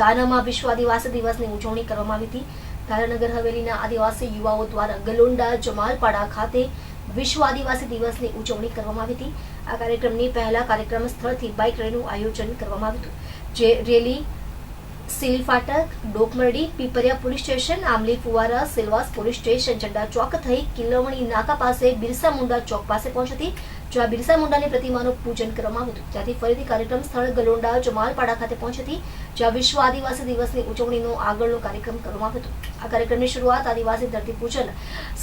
દાનામાં વિશ્વ આદિવાસી દિવસની ઉજવણી કરવામાં આવી હતી. ધારાનગર હવેલીના આદિવાસી યુવાઓ દ્વારા ગલોંડા જમાલપાડા ખાતે વિશ્વ આદિવાસી દિવસની ઉજવણી કરવામાં આવી હતી. આ કાર્યક્રમની પહેલા કાર્યક્રમ સ્થળથી બાઇક રેલીનું આયોજન કરવામાં આવ્યું હતું. જે રેલી સીલ ફાટક, ડોકમરડી, પીપરિયા પોલીસ સ્ટેશન આમલી ફુવારા, સિલવાસ પોલીસ સ્ટેશન ચંડા ચોક થઈ કિલ્લવણી નાકા પાસે બિરસા મુંડા ચોક પાસે પહોંચી હતી. જ્યાં બિરસા મુંડાની પ્રતિમાનું પૂજન કરવામાં આવ્યું હતું. ત્યાંથી ફરીથી કાર્યક્રમ સ્થળ ગલોંડા જમાલપાડા ખાતે પહોંચી હતી જ્યાં વિશ્વ આદિવાસી દિવસની ઉજવણીનો આગળનો કાર્યક્રમ કરવામાં આવ્યો હતો. આ કાર્યક્રમની શરૂઆત આદિવાસી ધરતી પૂજન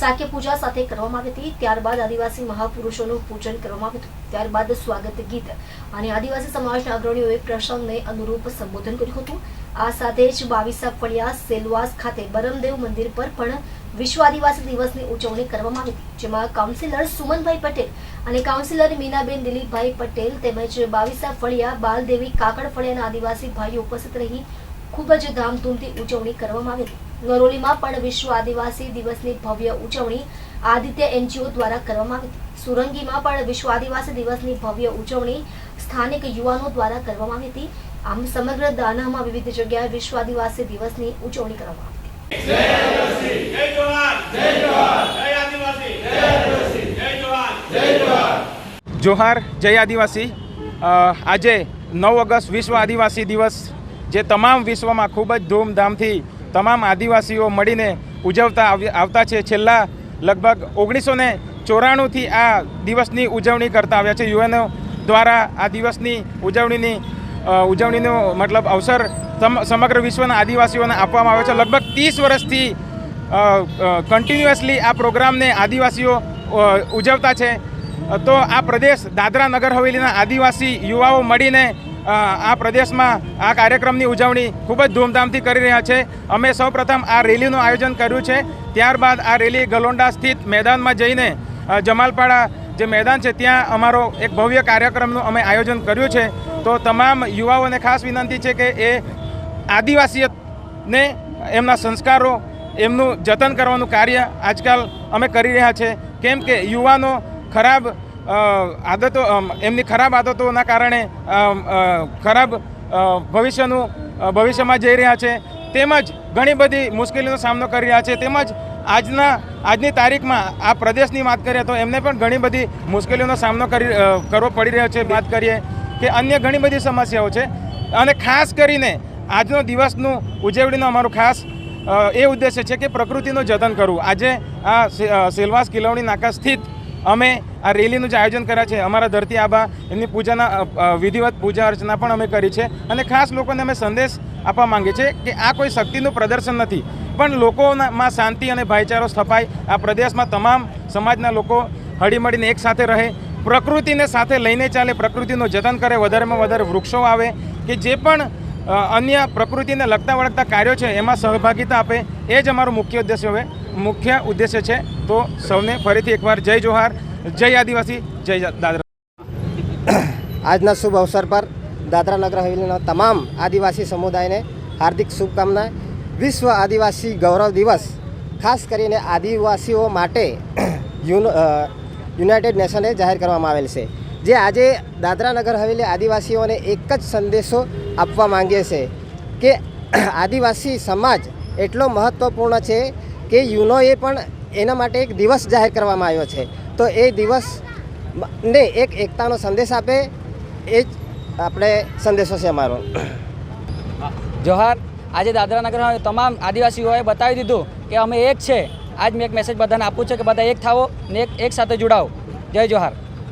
સાક્ય પૂજા સાથે કરવામાં આવી હતી. ત્યારબાદ આદિવાસી મહાપુરુષોનું પૂજન કરવામાં આવ્યું હતું. ત્યારબાદ સ્વાગત ગીત અને આદિવાસી સમાજના અગ્રણીઓએ પ્રસંગને અનુરૂપ સંબોધન કર્યું હતું. આ સાથે જ બાવીસા ફળિયા સેલવાસ ખાતે બરમદેવ મંદિર પર પણ વિશ્વ આદિવાસી દિવસની ઉજવણી કરવામાં આવી હતી, જેમાં કાઉન્સિલર સુમનભાઈ પટેલ અને કાઉન્સિલર મીનાબેન દિલીપભાઈ પટેલ તેમજ બાવીસા ફળિયા, બાલદેવી કાકડ ફળિયાના આદિવાસી ભાઈઓ ઉપસ્થિત રહી ખૂબ જ ધામધૂમથી ઉજવણી કરવામાં આવી હતી. નરોલીમાં પણ વિશ્વ આદિવાસી દિવસની ભવ્ય ઉજવણી આદિત્ય એનજીઓ દ્વારા કરવામાં આવી હતી. સુરંગીમાં પણ વિશ્વ આદિવાસી દિવસની ભવ્ય ઉજવણી સ્થાનિક યુવાનો દ્વારા કરવામાં આવી હતી. આમ સમગ્ર દાનામાં વિવિધ જગ્યાએ વિશ્વ આદિવાસી દિવસની ઉજવણી કરવામાં આવી હતી જય જવાન જય જવાન જય આદિવાસી જય આદિવાસી જય જવાન જય જવાન જોહાર, જય આદિવાસી. આજે નવ ઓગસ્ટ વિશ્વ આદિવાસી દિવસ જે તમામ વિશ્વમાં ખૂબ જ ધૂમધામથી તમામ આદિવાસીઓ મળીને ઉજવતા આવતા છે. છેલ્લા લગભગ ઓગણીસો ને ચોરાણુંથી આ દિવસની ઉજવણી કરતા આવ્યા છે. યુએનઓ દ્વારા આ દિવસની ઉજવણીની ઉજવણીનો મતલબ અવસર સમગ્ર વિશ્વના આદિવાસીઓને આપવામાં આવે છે. લગભગ ત્રીસ વર્ષથી કન્ટિન્યુઅસલી આ પ્રોગ્રામને આદિવાસીઓ ઉજવતા છે. તો આ પ્રદેશ દાદરા નગર હવેલીના આદિવાસી યુવાઓ મળીને આ પ્રદેશમાં આ કાર્યક્રમની ઉજવણી ખૂબ જ ધૂમધામથી કરી રહ્યા છે. અમે સૌપ્રથમ આ રેલીનું આયોજન કર્યું છે. ત્યારબાદ આ રેલી ગલોંડા સ્થિત મેદાનમાં જઈને જમાલપાડા જે મેદાન છે, ત્યાં અમારો એક ભવ્ય કાર્યક્રમનું અમે આયોજન કર્યું છે. તો તમામ યુવાઓને ખાસ વિનંતી છે કે એ આદિવાસીને એમના સંસ્કારો, એમનું જતન કરવાનું કાર્ય આજકાલ અમે કરી રહ્યા છે. કેમ કે યુવાનો ખરાબ આદતો એમની ખરાબ આદતોના કારણે ખરાબ ભવિષ્યનું ભવિષ્યમાં જઈ રહ્યા છે. તેમજ ઘણી બધી મુશ્કેલીનો સામનો કરી રહ્યા છે. તેમજ આજના, આજની તારીખમાં આ પ્રદેશની વાત કરીએ તો એમને પણ ઘણી બધી મુશ્કેલીઓનો સામનો કરી કરવો પડી રહ્યો છે. વાત કરીએ કે અન્ય ઘણી બધી સમસ્યાઓ છે. અને ખાસ કરીને આજનો દિવસનું ઉજવણીનો અમારું ખાસ એ ઉદ્દેશ્ય છે કે પ્રકૃતિનું જતન કરવું. આજે આ સેલવાસ કિલવણી નાકા સ્થિત અમે આ રેલીનું જે આયોજન કર્યા છે, અમારા ધરતી આબા એમની પૂજાના વિધિવત પૂજા અર્ચના પણ અમે કરી છે અને ખાસ લોકોને અમે સંદેશ આપવા માંગીએ છીએ કે આ કોઈ શક્તિનું પ્રદર્શન નથી. પણ લોકોમાં શાંતિ અને ભાઈચારો સ્થપાય. આ પ્રદેશમાં તમામ સમાજના લોકો હળીમળીને એક સાથે રહે. પ્રકૃતિને સાથે લઈને ચાલે, પ્રકૃતિનું જતન કરે, વધારેમાં વધારે વૃક્ષો આવે, કે જે પણ અન્ય પ્રકૃતિને લગતા વળગતા કાર્યો છે, એમાં સહભાગિતા આપે. એ જ અમારો મુખ્ય ઉદ્દેશ્ય હવે મુખ્ય ઉદ્દેશ્ય છે. તો સૌને ફરીથી એકવાર જય જોહાર, જય આદિવાસી, જય દાદરા. આજના શુભ અવસર પર દાદરા નગર હવેલીના તમામ આદિવાસી સમુદાયને હાર્દિક શુભકામના. વિશ્વ આદિવાસી ગૌરવ દિવસ, ખાસ કરીને આદિવાસીઓ માટે યુનાઇટેડ નેશને જાહેર કરવામાં આવેલ છે. જે આજે દાદરા નગર હવેલી આદિવાસીઓને એક જ સંદેશો આપવા માંગીએ છે કે આદિવાસી સમાજ એટલો મહત્ત્વપૂર્ણ છે કે યુનોએ પણ એના માટે એક દિવસ જાહેર કરવામાં આવ્યો છે. તો એ દિવસ ને એક એકતાનો સંદેશ આપે, એ જ આપણે સંદેશો છે અમારો. જોહાર, આજે દાદરા નગરમાં તમામ આદિવાસીઓએ બતાવી દીધું કે અમે એક છે. આજ મેં એક મેસેજ બધાને આપું છે કે બધા એક થાવો ને એક સાથે જોડાઓ. જય જોહાર.